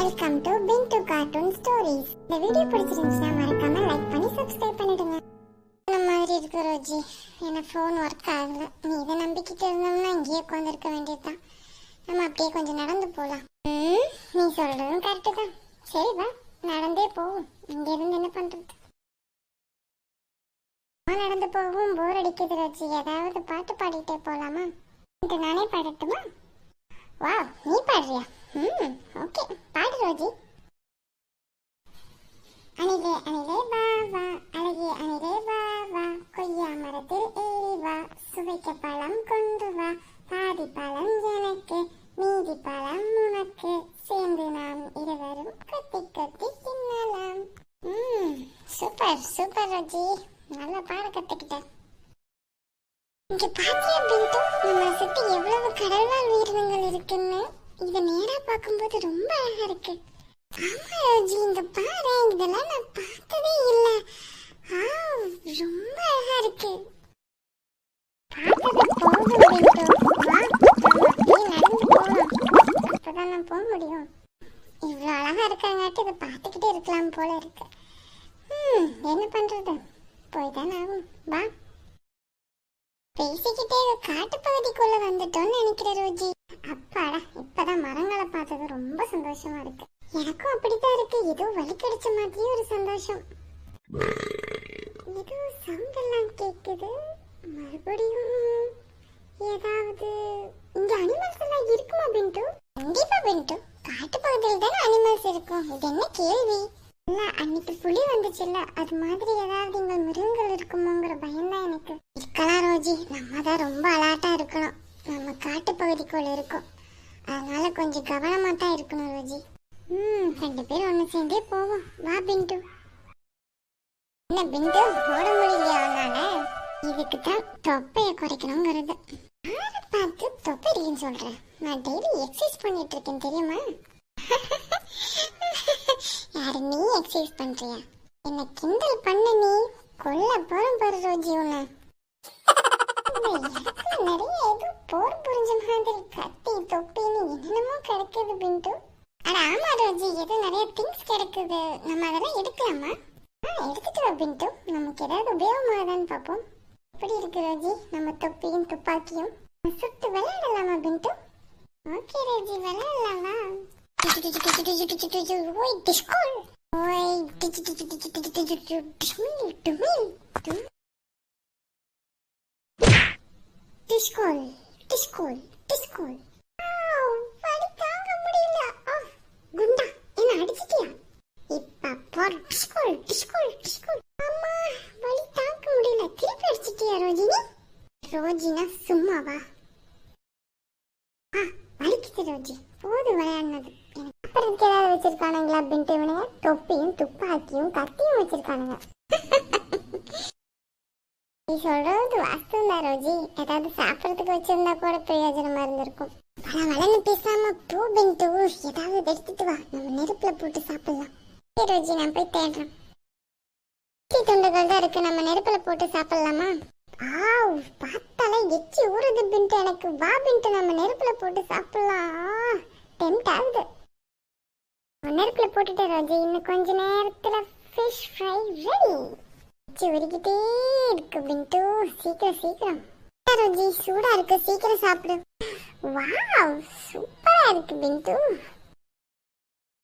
Welcome to pin to cartoon stories இந்த video பிடிச்சிருந்துச்சுன்னா மறக்காம லைக் பண்ணி சப்ஸ்கிரைப் பண்ணிடுங்க. இந்த மாதிரி இருக்கு ரோஜி. என்ன ஃபோன் ஒர்க் ஆகல. நீ இதை நம்பிக்கிட்டு இருந்தோம்னா இங்கேயே உட்காந்துருக்க வேண்டியதுதான். நம்ம அப்படியே கொஞ்சம் நடந்து போகலாம் நீ சொல்றதும் கரெக்டு தான். சரி வா. நடந்தே போவோம். இங்கே இருந்து என்ன பண்றது? நடந்து போகவும் போர் அடிக்குது ரோஜி. ஏதாவது பாட்டு பாடிட்டே போலாமா? நானே பாடட்டுமா? வா நீ பாடுறியா? Hmm, ம் ஓகே பாடு ரோஜி. அணிலே அணிலே வா வா. அழகிய அணிலே வா வா. கொய்யா மரத்தில் ஏறி வா. சுவைக்க பழம் கொண்டு வா. பாதி பழம் எனக்கு மீதி பழம் உனக்கு. சேர்ந்து நாம் இருவரும் தின்னலாம். ம் சூப்பர் சூப்பர் ரோஜி. நல்லா பாட இங்க பாத்தியா பிந்து நம்ம சுத்தி எவ்வளவு கடல்வாழ் உயிரினங்கள் இருக்குன்னு? இத நேரா பார்க்கும்போது ரொம்ப அழகா இருக்கு. ஆமா ரோஜி இங்க பாரு இதெல்லாம் நான் பார்த்ததே இல்ல. ஆ ரொம்ப அழகா இருக்கு. பார்த்தது போதும் பிந்து அப்பதான் நான் போக முடியும். இவ்வளவு அழகா இருக்காங்காட்டி இதை பார்த்துக்கிட்டே இருக்கலாம் போல இருக்கு. ம் என்ன பண்றது? போய் தானே ஆகும். வா. பேசிக்கிட்டே காட்டு பகுதிக்குள்ள வந்துட்டோம்னு நினைக்கிற ரோஜி அப்பாடா இப்பதான் மரங்களை பார்த்தது ரொம்ப சந்தோஷமா இருக்கு. எனக்கும் அப்படித்தான் இருக்கு. ஏதோ வலி கிடைச்ச மாதிரியே ஒரு சந்தோஷம். ஏதோ சவுண்ட் எல்லாம் கேக்குது. மறுபடியும் ஏதாவது இங்க அனிமல்ஸ் எல்லாம் இருக்குமா பிண்டு? கண்டிப்பா பிண்டு. காட்டு பகுதியில் தானே அனிமல்ஸ் இருக்கும். இது என்ன கேள்வி? அன்னைக்கு புலி வந்துச்சுல்ல. அது மாதிரி ஏதாவது இங்க மிருகங்கள் இருக்குமோங்கிற பயம் தான் எனக்கு இருக்கலாம் ரோஜி நம்ம தான் ரொம்ப அலர்ட்டா இருக்கணும் நம்ம காட்டு பகுதிக்குள்ள இருக்கோம் அதனால கொஞ்சம் கவனமா தான் இருக்கணும் ரோஜி. ம் ரெண்டு பேரும் ஒன்று சேர்ந்தே போவோம். வா பிண்டு. என்ன பிண்டு? ஓட முடியலையா அவனால இதுக்கு தான் தொப்பையை குறைக்கணுங்கிறது. யாரை பார்த்து தொப்பை இருக்குன்னு சொல்றேன் நான் டெய்லி எக்ஸசைஸ் பண்ணிட்டு இருக்கேன் தெரியுமா? யாரு நீ எக்ஸசைஸ் பண்றியா? என்ன கிண்டல் பண்ண நீ கொல்ல போறோம் பாரு ரோஜி உன்னை. இந்த நிறைய ஏதோ போர் புரிஞ்ச மாதிரி கத்தி தொப்பின்னு என்னென்னமோ கிடக்குது பிண்டு அட ஆமா ரோஜி ஏதோ நிறைய திங்ஸ் கிடக்குது நம்ம அதெல்லாம் எடுக்கலாமா ஆ எடுத்துட்டு வா பிண்டு நமக்கு ஏதாவது உபயோகமாகுதான்னு பார்ப்போம் எப்படி இருக்கு ரோஜி நம்ம தொப்பியும் துப்பாக்கியும் சுட்டு விளையாடலாமா பிண்டு ஓகே ரோஜி விளையாடலாமா ஓய் டிஸ்கோல் ஓய் டிஸ்மில் டுமில் டிஸ்கோல் டிஸ்கோல் டிஸ்கோல் வலி தாங்க முடியல. குண்டா என்ன அடிச்சிட்டியா? இப்ப போற டிஸ்கோல் டிஸ்கோல் டிஸ்கோல் அம்மா வலி தாங்க முடியல. திருப்பி அடிச்சிட்டியா ரோஜினி? ரோஜினா சும்மாவா? ஆ வலிக்குது ரோஜி. போது விளையாடினது. எனக்கு அப்புறத்துக்கு ஏதாவது வச்சிருக்கானுங்களா? அப்படின்ட்டு இவனுங்க தொப்பியும் துப்பாக்கியும் கத்தியும் வச்சிருக்கானுங்க. நீ சொல்றது வாஸ்தவம் தான் ரோஜி. ஏதாவது சாப்பிடறதுக்கு வச்சிருந்தா கூட பிரயோஜனமா இருந்திருக்கும். பல வளர்ந்து பேசாம போ பிண்டு. ஏதாவது எடுத்துட்டு வா. நம்ம நெருப்புல போட்டு சாப்பிடலாம். சரி ரோஜி நான் போய் தேடுறேன். எச்சி துண்டுகள் தான் இருக்கு. நம்ம நெருப்புல போட்டு சாப்பிடலாமா? ஆவ் பார்த்தாலே எச்சி ஊறுது பின்ட்டு எனக்கு வா பின்ட்டு நம்ம நெருப்புல போட்டு சாப்பிடலாம். டெம்ட் ஆகுது. நெருப்புல போட்டுட்டு ரோஜி. இன்னும் கொஞ்ச நேரத்துல ஃபிஷ் ஃப்ரை ரெடி எச்சி உருகிட்டே இருக்கு பிண்டு சீக்கிரம் சீக்கிரம். ரோஜி சூடா இருக்கு. சீக்கிரம் சாப்பிடு. வாவ் சூப்பரா இருக்கு பிண்டு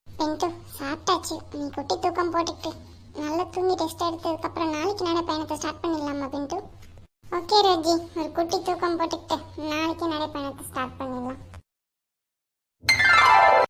பிண்டு சாப்பிட்டாச்சு. நீ குட்டி தூக்கம் போட்டுட்டு நல்லா தூங்கி ரெஸ்ட் எடுத்ததுக்கு அப்புறம் நாளைக்கு நட பயணத்தை ஸ்டார்ட் பண்ணிடலாமா பிண்டு ஓகே ரோஜி ஒரு குட்டி தூக்கம் போட்டுக்கிட்டு